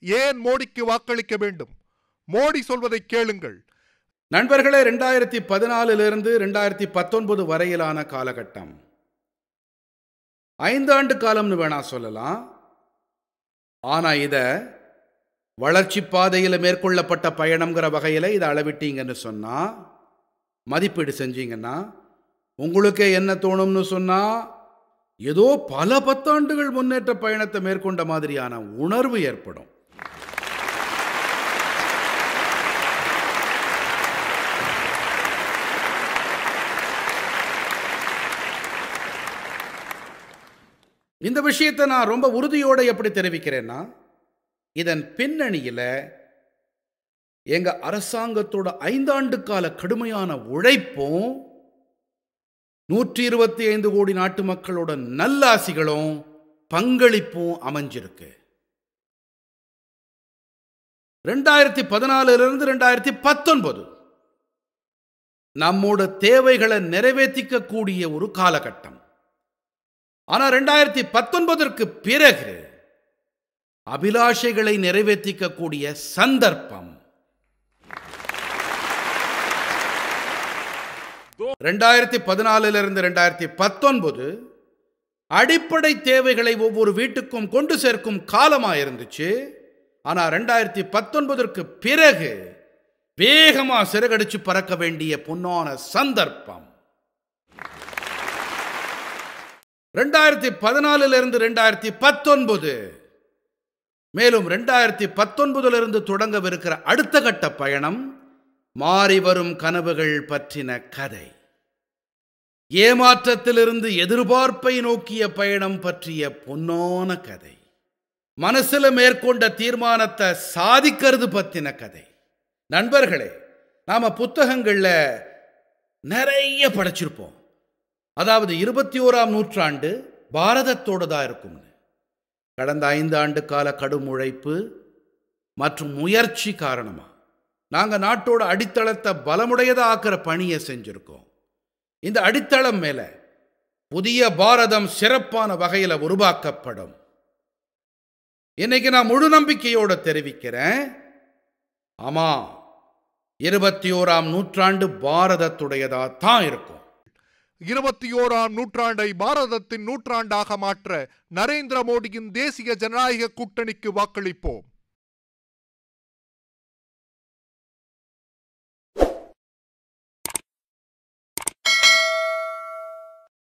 ஏன் மோடிக்கு வாக்களிக்க வேண்டும்? மோடி சொல்வதை கேளுங்கள். நண்பர்களே ரெண்டாயிரத்தி பதினாலிலிருந்து ரெண்டாயிரத்தி பத்தொன்பது வரையிலான காலகட்டம். ஐந்தாண்டு காலம்னு வேணா சொல்லலாம். ஆனா இத வளர்ச்சி பாதையில் மேற்கொள்ளப்பட்ட பயணம்ங்கிற வகையில் இதை அளவிட்டீங்கன்னு சொன்னால் மதிப்பீடு செஞ்சீங்கன்னா உங்களுக்கே என்ன தோணும்னு சொன்னால் ஏதோ பல பத்தாண்டுகள் முன்னேற்ற பயணத்தை மேற்கொண்ட மாதிரியான உணர்வு ஏற்படும். இந்த விஷயத்தை நான் ரொம்ப உறுதியோடு எப்படி தெரிவிக்கிறேன்னா இதன் பின்னணியில் எங்கள் அரசாங்கத்தோட ஐந்தாண்டு கால கடுமையான உழைப்பும் நூற்றி இருபத்தி ஐந்து கோடி நாட்டு மக்களோட நல்லாசிகளும் பங்களிப்பும் அமைஞ்சிருக்கு. ரெண்டாயிரத்தி பதினாலிருந்து ரெண்டாயிரத்தி பத்தொன்பது நம்மோட தேவைகளை நிறைவேற்றிக்க கூடிய ஒரு காலகட்டம். ஆனால் ரெண்டாயிரத்தி பத்தொன்பதற்கு பிறகு அபிலாஷைகளை நிறைவேற்றிக்கக்கூடிய சந்தர்ப்பம். ரெண்டாயிரத்தி பதினாலுலருந்து ரெண்டாயிரத்தி பத்தொன்பது அடிப்படை தேவைகளை ஒவ்வொரு வீட்டுக்கும் கொண்டு சேர்க்கும் காலமாக இருந்துச்சு ஆனால் ரெண்டாயிரத்தி பத்தொன்பதற்கு பிறகு வேகமாக சிறகடிச்சு பறக்க வேண்டிய பொன்னான சந்தர்ப்பம். ரெண்டாயிரத்தி பதினாலுலேருந்து ரெண்டாயிரத்தி பத்தொன்பது. மேலும் ரெண்டாயிரத்தி பத்தொன்பதிலிருந்து தொடங்கவிருக்கிற அடுத்த கட்ட பயணம் மாறி வரும் கனவுகள் பற்றின கதை. ஏமாற்றத்திலிருந்து எதிர்பார்ப்பை நோக்கிய பயணம் பற்றிய பொன்னான கதை. மனசில் மேற்கொண்ட தீர்மானத்தை சாதிக்கிறது பற்றின கதை. நண்பர்களே நாம புத்தகங்களில் நிறைய படிச்சிருப்போம். அதாவது இருபத்தி ஓராம் நூற்றாண்டு பாரதத்தோடதா இருக்கும்னு கடந்த ஐந்து ஆண்டு கால கடும் உழைப்பு மற்றும் முயற்சி காரணமாக நாங்கள் நாட்டோட அடித்தளத்தை பலமுடையதாக ஆக்கிற பணியை செஞ்சுருக்கோம். இந்த அடித்தளம் மேலே புதிய பாரதம் சிறப்பான வகையில் உருவாக்கப்படும். இன்னைக்கு நான் முழு நம்பிக்கையோடு தெரிவிக்கிறேன். ஆமாம் இருபத்தி ஓராம் நூற்றாண்டு பாரதத்துடையதாக தான் இருக்கும். இருபத்தி ஓராம் நூற்றாண்டை பாரதத்தின் நூற்றாண்டாக மாற்ற நரேந்திர மோடியின் தேசிய ஜனநாயக கூட்டணிக்கு வாக்களிப்போம்.